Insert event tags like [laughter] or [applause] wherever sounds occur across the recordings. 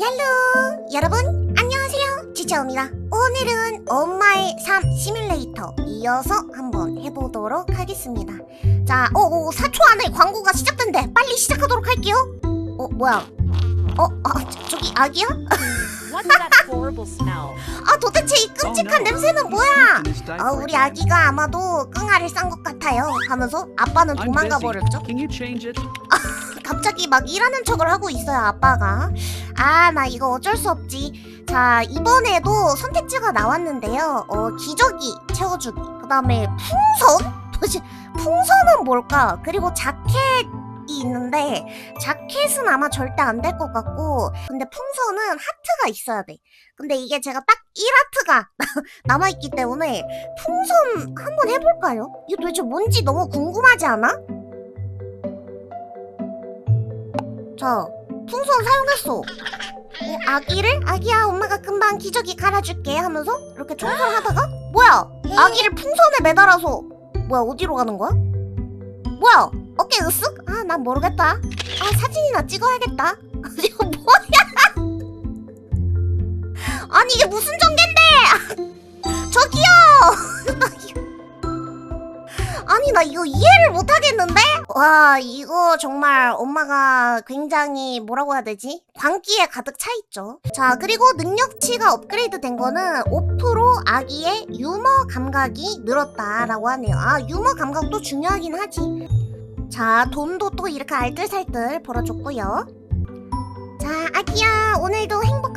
얄루 여러분 안녕하세요. 지차입니다 오늘은 엄마의 삶 시뮬레이터 이어서 한번 해보도록 하겠습니다. 자, 어, 어 4초 안에 광고가 시작된대. 빨리 시작하도록 할게요. 어 뭐야? 어, 아, 저, 저기 아기야? What's that horrible smell? [laughs] 아 도대체 이 끔찍한 냄새는 뭐야? 아 우리 아기가 아마도 끙아를 싼 것 같아요 하면서 아빠는 도망가. 버렸죠 [laughs] 갑자기 막 일하는 척을 하고 있어요 아빠가 아 나 이거 어쩔 수 없지 자 이번에도 선택지가 나왔는데요 어 기저귀 채워주기 그 다음에 풍선? 도대체 풍선은 뭘까 그리고 자켓이 있는데 자켓은 아마 절대 안 될 것 같고 근데 풍선은 하트가 있어야 돼 근데 이게 제가 딱 1하트가 [laughs] 남아있기 때문에 풍선 한번 해볼까요? 이거 도대체 뭔지 너무 궁금하지 않아? 자, 풍선 사용했어. 어, 아기를? 아기야, 엄마가 금방 기저귀 갈아줄게 하면서 이렇게 청소를 하다가 뭐야? 아기를 풍선에 매달아서 뭐야 어디로 가는 거야? 뭐야? 어깨 으쓱? 아, 난 모르겠다. 아, 사진이나 찍어야겠다. [laughs] 이거 뭐야? [laughs] 아니 이게 무슨 전개인데? [laughs] 저기요. 아니 나 이거 이해를 못 하겠는데? 와 이거 정말 엄마가 굉장히 뭐라고 해야 되지? 광기에 가득 차 있죠. 자 그리고 능력치가 업그레이드 된 거는 5% 아기의 유머 감각이 늘었다라고 하네요. 아 유머 감각도 중요하긴 하지. 자 돈도 또 이렇게 알뜰살뜰 벌어줬고요. 자 아기야 오늘도 행복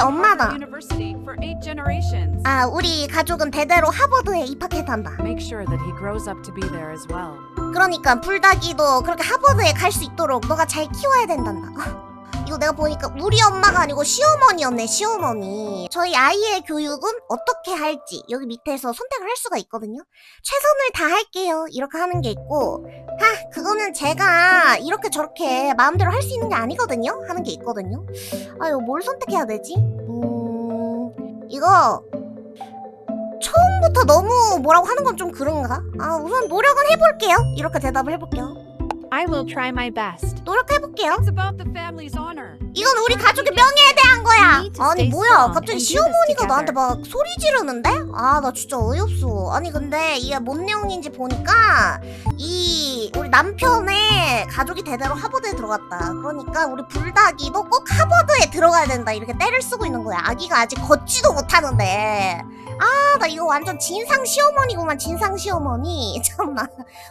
엄마다. 아 우리 가족은 대대로 하버드에 입학했단다. 그러니까 불닭이도 그렇게 하버드에 갈 수 있도록 너가 잘 키워야 된단다. 아, 이거 내가 보니까 우리 엄마가 아니고 시어머니였네 시어머니. 저희 아이의 교육은 어떻게 할지 여기 밑에서 선택을 할 수가 있거든요. 최선을 다할게요 이렇게 하는 게 있고, 아 그거는 제가 이렇게 저렇게 마음대로 할 수 있는 게 아니거든요. 하는 게 있거든요. 아 이거 뭘 선택해야 되지? 음 이거 처음부터 너무 뭐라고 하는 건 좀 그런가? 아 우선 노력은 해볼게요. 이렇게 대답을 해볼게요. I will try my best. 노력해볼게요. It's about the family's honor. 이건 우리 가족의 명예에 대한 거야. 아니 뭐야? 갑자기 시어머니가. 나한테 막 소리 지르는데? 아 나 진짜 어이없어. 아니 근데 이게 뭔 내용인지 보니까 이 우리 남편의 가족이 대대로 하버드에 들어갔다. 그러니까 우리 불닭이도 꼭 하버드에 들어가야 된다. 이렇게 때를 쓰고 있는 거야. 아기가 아직 걷지도 못하는데. 아 나 이거 완전 진상 시어머니구만 진상 시어머니. [laughs] 참나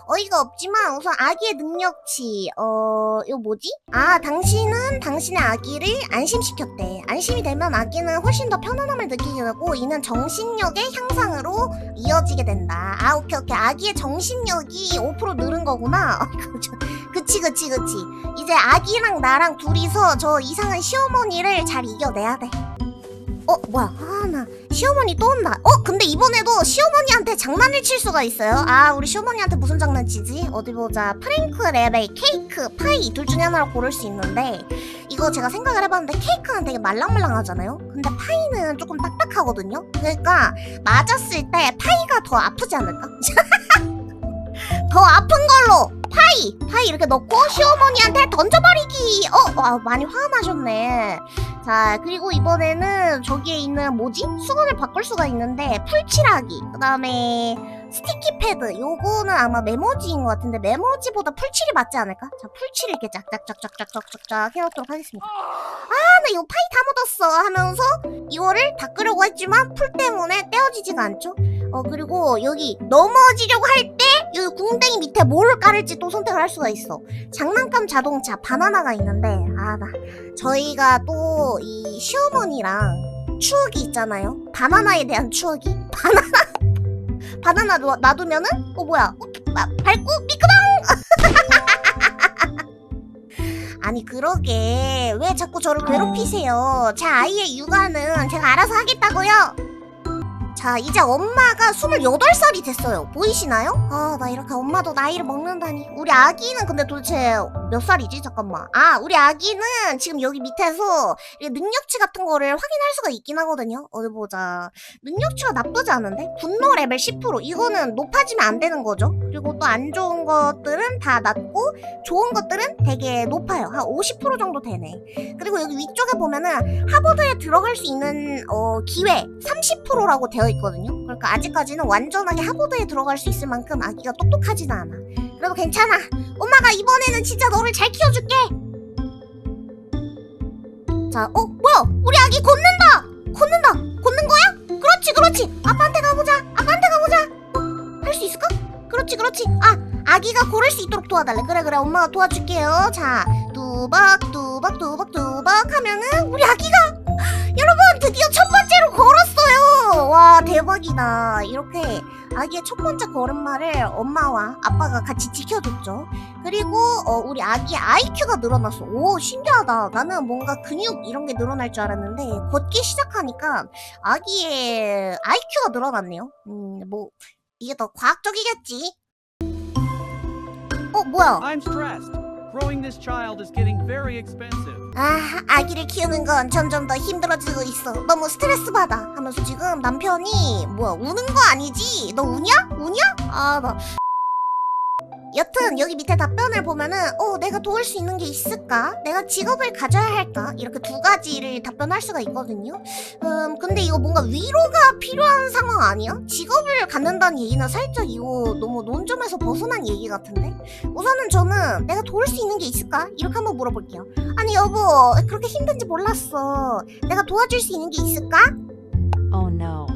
어이가 없지만 우선 아기의 능력치 어 이거 뭐지? 아 당신은 당신의 아기를 안심시켰대. 안심이 되면 아기는 훨씬 더 편안함을 느끼게 되고 이는 정신력의 향상으로 이어지게 된다. 아 오케이 오케이 아기의 정신력이 5% 늘은 거구나. [laughs] 그치 그치 그치. 이제 아기랑 나랑 둘이서 저 이상한 시어머니를 잘 이겨내야 돼. 어 뭐야 아 나 시어머니 또 온다. 어 근데 이번에도 시어머니한테 장난을 칠 수가 있어요. 아 우리 시어머니한테 무슨 장난치지? 어디 보자. 프랭크 레벨 케이크 파이 둘 중에 하나를 고를 수 있는데 이거 제가 생각을 해봤는데 케이크는 되게 말랑말랑하잖아요? 근데 파이는 조금 딱딱하거든요? 그러니까 맞았을 때 파이가 더 아프지 않을까 [laughs] 더 아픈 걸로. 파이 파이 이렇게 넣고 시어머니한테 던져버리기. 어 와, 많이 화가 나셨네. 자 그리고 이번에는 저기에 있는 뭐지? 수건을 바꿀 수가 있는데 풀칠하기. 그 다음에 스티키 패드. 요거는 아마 메모지인 것 같은데 메모지보다 풀칠이 맞지 않을까? 자 풀칠 이렇게 짝짝짝짝짝짝짝 해놓도록 하겠습니다. 아 나 이거 파이 다 묻었어 하면서 이거를 닦으려고 했지만 풀 때문에 떼어지지가 않죠. 어 그리고 여기 넘어지려고 할때 여기 궁뎅이 밑에 뭘 깔을지 또 선택을 할 수가 있어. 장난감 자동차 바나나가 있는데 아 나. 저희가 또 이 시어머니랑 추억이 있잖아요. 바나나에 대한 추억이? [laughs] 바나나? 바나나 놔, 놔두면은? 어 뭐야? 어, 마- 밟고 미끄덩! [laughs] 아니 그러게. 왜 자꾸 저를 괴롭히세요? 제 아이의 육아는 제가 알아서 하겠다고요 자, 이제 엄마가 28살이 됐어요. 보이시나요? 아, 나 이렇게 엄마도 나이를 먹는다니. 우리 아기는 근데 도대체 몇 살이지? 잠깐만. 아, 우리 아기는 지금 여기 밑에서 능력치 같은 거를 확인할 수가 있긴 하거든요. 어디 보자. 능력치가 나쁘지 않은데? 분노 레벨 10%. 이거는 높아지면 안 되는 거죠. 그리고 또 안 좋은 것들은 다 낮고, 좋은 것들은 되게 높아요. 한 50% 정도 되네. 그리고 여기 위쪽에 보면은 하버드에 들어갈 수 있는 어, 기회 30%라고 되어 있거든요. 그러니까 아직까지는 완전하게 하버드에 들어갈 수 있을 만큼 아기가 똑똑하지는 않아. 그래도 괜찮아. 엄마가 이번에는 진짜 너를 잘 키워줄게. 자, 어, 뭐야? 우리 아기 걷는다. 걷는다. 걷는 거야? 그렇지, 그렇지. 아빠한테 가보자. 아빠한테 가보자. 할수 있을까? 그렇지, 그렇지. 아, 아기가 걸을 수 있도록 도와달래. 그래, 그래. 엄마가 도와줄게요. 자, 뚜벅, 뚜벅, 뚜벅, 뚜벅 하면은 우리 아기가 [gasps] 여러분 드디어 첫. 와 대박이다. 이렇게 아기의 첫 번째 걸음마를 엄마와 아빠가 같이 지켜줬죠. 그리고 어, 우리 아기의 IQ가 늘어났어. 오 신기하다. 나는 뭔가 근육 이런 게 늘어날 줄 알았는데 걷기 시작하니까 아기의 IQ가 늘어났네요. 음 뭐 이게 더 과학적이겠지. 어 뭐야? I'm stressed. Growing this child is getting very expensive. 아, 아기를 키우는 건 점점 더 힘들어지고 있어. 너무 스트레스 받아. 하면서 지금 남편이 뭐야 우는 거 아니지? 너 우냐? 우냐? 아 나. 여튼 여기 밑에 답변을 보면은 어 내가 도울 수 있는 게 있을까? 내가 직업을 가져야 할까? 이렇게 두 가지를 답변할 수가 있거든요. 음 근데 이거 뭔가 위로가 필요한 상황 아니야? 직업을 갖는다는 얘기는 살짝 이거 너무 논점에서 벗어난 얘기 같은데? 우선은 저는 내가 도울 수 있는 게 있을까? 이렇게 한번 물어볼게요. 아니 여보 그렇게 힘든지 몰랐어 내가 도와줄 수 있는 게 있을까? Oh no.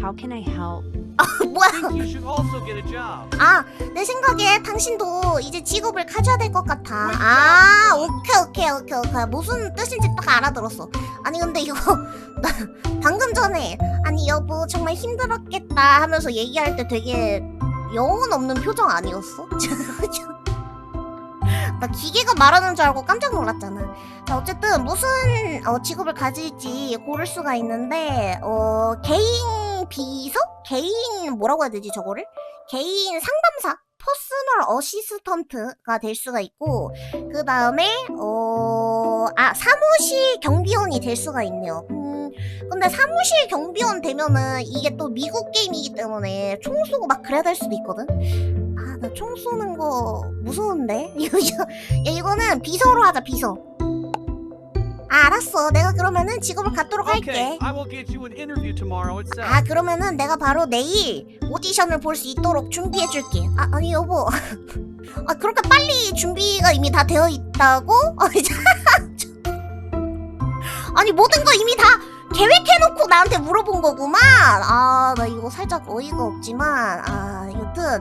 How can I help? 뭐야. A job. 아내 생각에 당신도 이제 직업을 가져야 될 것 같아. 아 오케이 오케이 오케이 오케이. 무슨 뜻인지 딱 알아들었어. 아니 근데 이거 [laughs] 나 방금 전에 아니 여보 정말 힘들었겠다. 하면서 얘기할 때 되게 영혼 없는 표정 아니었어? [laughs] 나 기계가 말하는 줄 알고 깜짝 놀랐잖아. 자, 어쨌든 무슨 어, 직업을 가질지 고를 수가 있는데 어, 개인 비서? 개인 뭐라고 해야 되지 저거를? 개인 상담사? 퍼스널 어시스턴트가 될 수가 있고 그 다음에 어, 아 사무실 경비원이 될 수가 있네요. 음, 근데 사무실 경비원 되면은 이게 또 미국 게임이기 때문에 총 쏘고 막 그래야 될 수도 있거든. 아, 나 총 쏘는 거 무서운데? [laughs] 이거, 이거, 야, 이거는 비서로 하자, 비서. 아, 알았어. 내가 그러면은 직업을 갖도록 할게. Okay, I will get you an interview tomorrow at seven. 아, 그러면은 내가 바로 내일 오디션을 볼 수 있도록 준비해 줄게. 아, 아니, 여보. [laughs] 아, 그렇게 빨리 준비가 이미 다 되어 있다고? [laughs] 아니, 저- 아니, 모든 거 이미 다 계획해놓고 나한테 물어본 거구만. 아, 나 이거 살짝 어이가 없지만, 아, 여튼.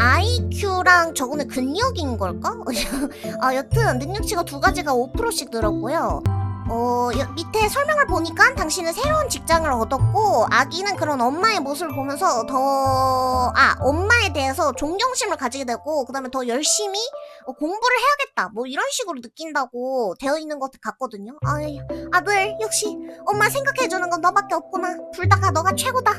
IQ랑 저거는 근력인 걸까? [laughs] 아, 여튼 능력치가 두 가지가 5%씩 늘었고요. 어, 여- 밑에 설명을 보니까 당신은 새로운 직장을 얻었고, 아기는 그런 엄마의 모습을 보면서 더, 아, 엄마에 대해서 존경심을 가지게 되고, 그 다음에 더 열심히 어, 공부를 해야겠다. 뭐 이런 식으로 느낀다고 되어 있는 것 같거든요. 아이, 아들, 역시 엄마 생각해주는 건 너밖에 없구나. 불다가 너가 최고다.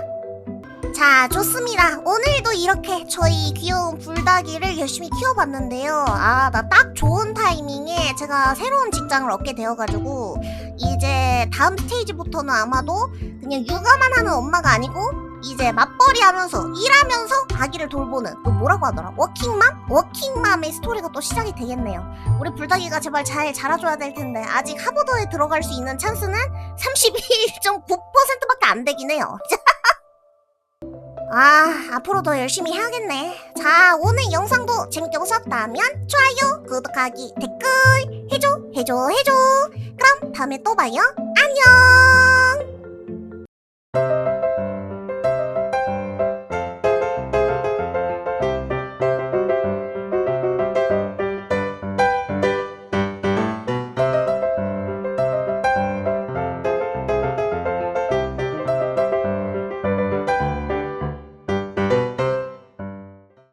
자, 좋습니다. 오늘도 이렇게 저희 귀여운 불닭이를 열심히 키워봤는데요. 아, 나 딱 좋은 타이밍에 제가 새로운 직장을 얻게 되어가지고, 이제 다음 스테이지부터는 아마도 그냥 육아만 하는 엄마가 아니고, 이제 맞벌이 하면서, 일하면서 아기를 돌보는, 또 뭐라고 하더라? 워킹맘? 워킹맘의 스토리가 또 시작이 되겠네요. 우리 불닭이가 제발 잘 자라줘야 될 텐데, 아직 하버드에 들어갈 수 있는 찬스는 31.9%밖에 안 되긴 해요. 아, 앞으로 더 열심히 해야겠네. 자, 오늘 영상도 재밌게 보셨다면 좋아요, 구독하기, 댓글 해줘, 해줘, 해줘. 그럼 다음에 또 봐요. 안녕!